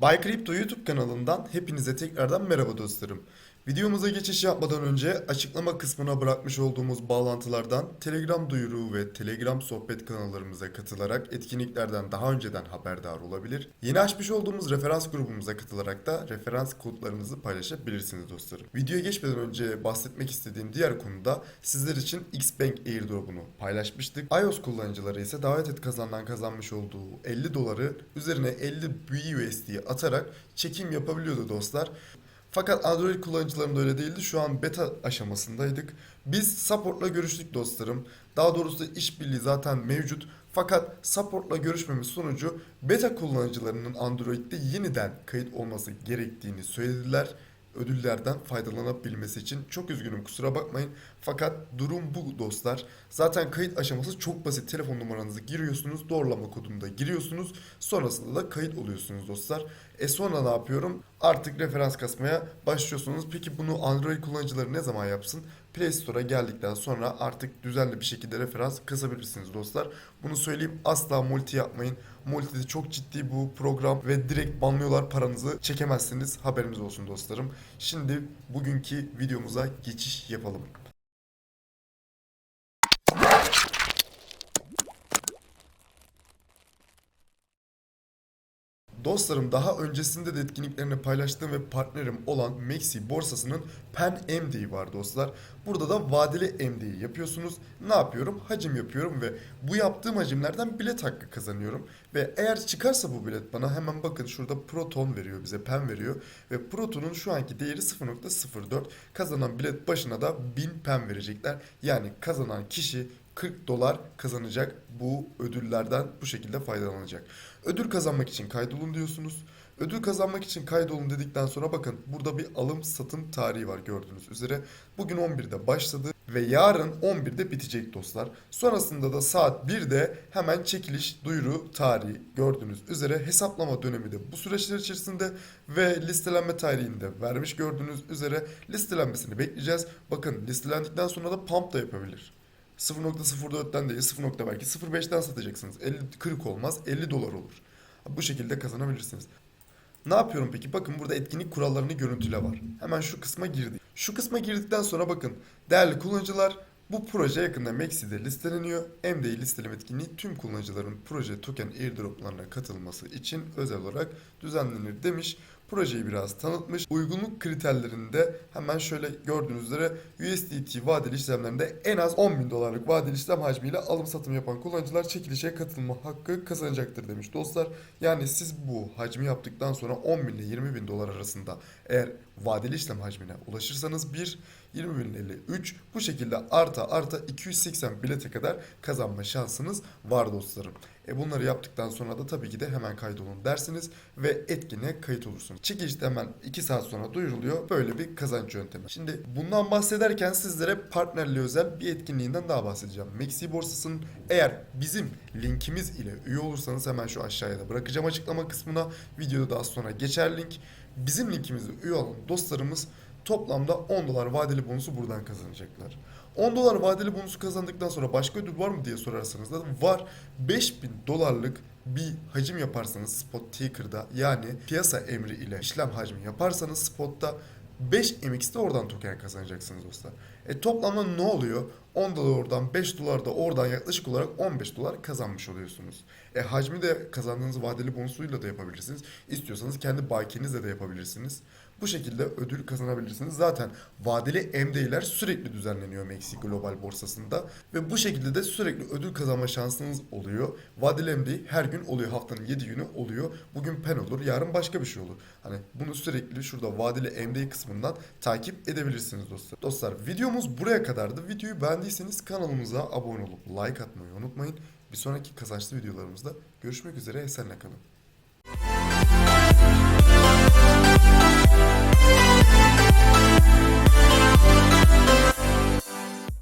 Bay Crypto YouTube kanalından hepinize tekrardan merhaba dostlarım. Videomuza geçiş yapmadan önce açıklama kısmına bırakmış olduğumuz bağlantılardan Telegram duyuru ve Telegram sohbet kanallarımıza katılarak etkinliklerden daha önceden haberdar olabilir. Yeni açmış olduğumuz referans grubumuza katılarak da referans kodlarınızı paylaşabilirsiniz dostlarım. Videoya geçmeden önce bahsetmek istediğim diğer konuda sizler için Xbank airdrop'unu paylaşmıştık. iOS kullanıcıları ise davet et kazandan kazanmış olduğu 50 doları üzerine 50 BUSD atarak çekim yapabiliyordu dostlar. Fakat Android kullanıcılarında öyle değildi. Şu an beta aşamasındaydık. Biz support'la görüştük dostlarım. Daha doğrusu işbirliği zaten mevcut. Fakat support'la görüşmemiz sonucu beta kullanıcılarının Android'de yeniden kayıt olması gerektiğini söylediler. Ödüllerden faydalanabilmesi için çok üzgünüm kusura bakmayın. Fakat durum bu dostlar. Zaten kayıt aşaması çok basit. Telefon numaranızı giriyorsunuz, doğrulama kodunu da giriyorsunuz. Sonrasında da kayıt oluyorsunuz dostlar. E sonra ne yapıyorum? Artık referans kasmaya başlıyorsunuz. Peki bunu Android kullanıcıları ne zaman yapsın? Play Store'a geldikten sonra artık düzenli bir şekilde referans kasabilirsiniz dostlar. Bunu söyleyeyim asla multi yapmayın. Multi'de çok ciddi bu program ve direkt banlıyorlar paranızı çekemezsiniz. Haberiniz olsun dostlarım. Şimdi bugünkü videomuza geçiş yapalım. Dostlarım daha öncesinde de etkinliklerini paylaştığım ve partnerim olan Maxi borsasının Pen MD'yi var dostlar. Burada da vadeli MD'yi yapıyorsunuz. Ne yapıyorum? Hacim yapıyorum ve bu yaptığım hacimlerden bilet hakkı kazanıyorum. Ve eğer çıkarsa bu bilet bana hemen bakın şurada Proton veriyor bize Pen veriyor. Ve Proton'un şu anki değeri 0.04. Kazanan bilet başına da 1000 Pen verecekler. Yani kazanan kişi 40 dolar kazanacak bu ödüllerden bu şekilde faydalanacak. Ödül kazanmak için kaydolun diyorsunuz. Ödül kazanmak için kaydolun dedikten sonra bakın burada bir alım satım tarihi var gördüğünüz üzere. Bugün 11'de başladı ve yarın 11'de bitecek dostlar. Sonrasında da saat 1'de hemen çekiliş duyuru tarihi gördüğünüz üzere hesaplama dönemi de bu süreçler içerisinde ve listelenme tarihini de vermiş gördüğünüz üzere listelenmesini bekleyeceğiz. Bakın listelendikten sonra da pump da yapabilir. 0.04'ten değil 0. belki 0.5'ten satacaksınız. 50 40 olmaz 50 dolar olur. Bu şekilde kazanabilirsiniz. Ne yapıyorum peki? Bakın burada etkinlik kurallarını görüntüle var. Hemen şu kısma girdik. Şu kısma girdikten sonra bakın değerli kullanıcılar bu proje yakında Maxi'de listeleniyor. MD'yi listeleme etkinliği tüm kullanıcıların proje token airdroplarına katılması için özel olarak düzenlenir demiş. Projeyi biraz tanıtmış. Uygunluk kriterlerinde hemen şöyle gördüğünüz üzere USDT vadeli işlemlerinde en az 10 bin dolarlık vadeli işlem hacmiyle alım satım yapan kullanıcılar çekilişe katılma hakkı kazanacaktır demiş dostlar. Yani siz bu hacmi yaptıktan sonra 10 bin ile 20 bin dolar arasında eğer vadeli işlem hacmine ulaşırsanız 1 20 bin ile 3 bu şekilde arta arta 280 bilete kadar kazanma şansınız var dostlarım. E bunları yaptıktan sonra da tabii ki de hemen kaydolun dersiniz ve etkinliğe kayıt olursunuz. Çekiliş de hemen 2 saat sonra duyuruluyor. Böyle bir kazanç yöntemi. Şimdi bundan bahsederken sizlere partnerliğe özel bir etkinliğinden daha bahsedeceğim. Maxi borsasının eğer bizim linkimiz ile üye olursanız hemen şu aşağıya da bırakacağım açıklama kısmına. Videoda daha sonra geçer link. Bizim linkimizde üye olan dostlarımız toplamda 10 dolar vadeli bonusu buradan kazanacaklar. 10 dolar vadeli bonusu kazandıktan sonra başka ödül var mı diye sorarsanız da var. 5000 dolarlık bir hacim yaparsanız spot ticker'da yani piyasa emri ile işlem hacmi yaparsanız spotta 5 MX'de oradan token kazanacaksınız dostlar. E toplamda ne oluyor? 10 dolar oradan 5 dolar da oradan yaklaşık olarak 15 dolar kazanmış oluyorsunuz. E hacmi de kazandığınız vadeli bonusuyla da yapabilirsiniz. İstiyorsanız kendi bakinizle de yapabilirsiniz. Bu şekilde ödül kazanabilirsiniz. Zaten vadeli MD'ler sürekli düzenleniyor Maxi Global borsasında ve bu şekilde de sürekli ödül kazanma şansınız oluyor. Vadeli MD her gün oluyor. Haftanın 7 günü oluyor. Bugün pen olur, yarın başka bir şey olur. Hani bunu sürekli şurada vadeli MD kısmından takip edebilirsiniz dostlar. Dostlar videomuz buraya kadardı. Videoyu beğendiyseniz kanalımıza abone olup like atmayı unutmayın. Bir sonraki kazançlı videolarımızda görüşmek üzere. Esenle kalın.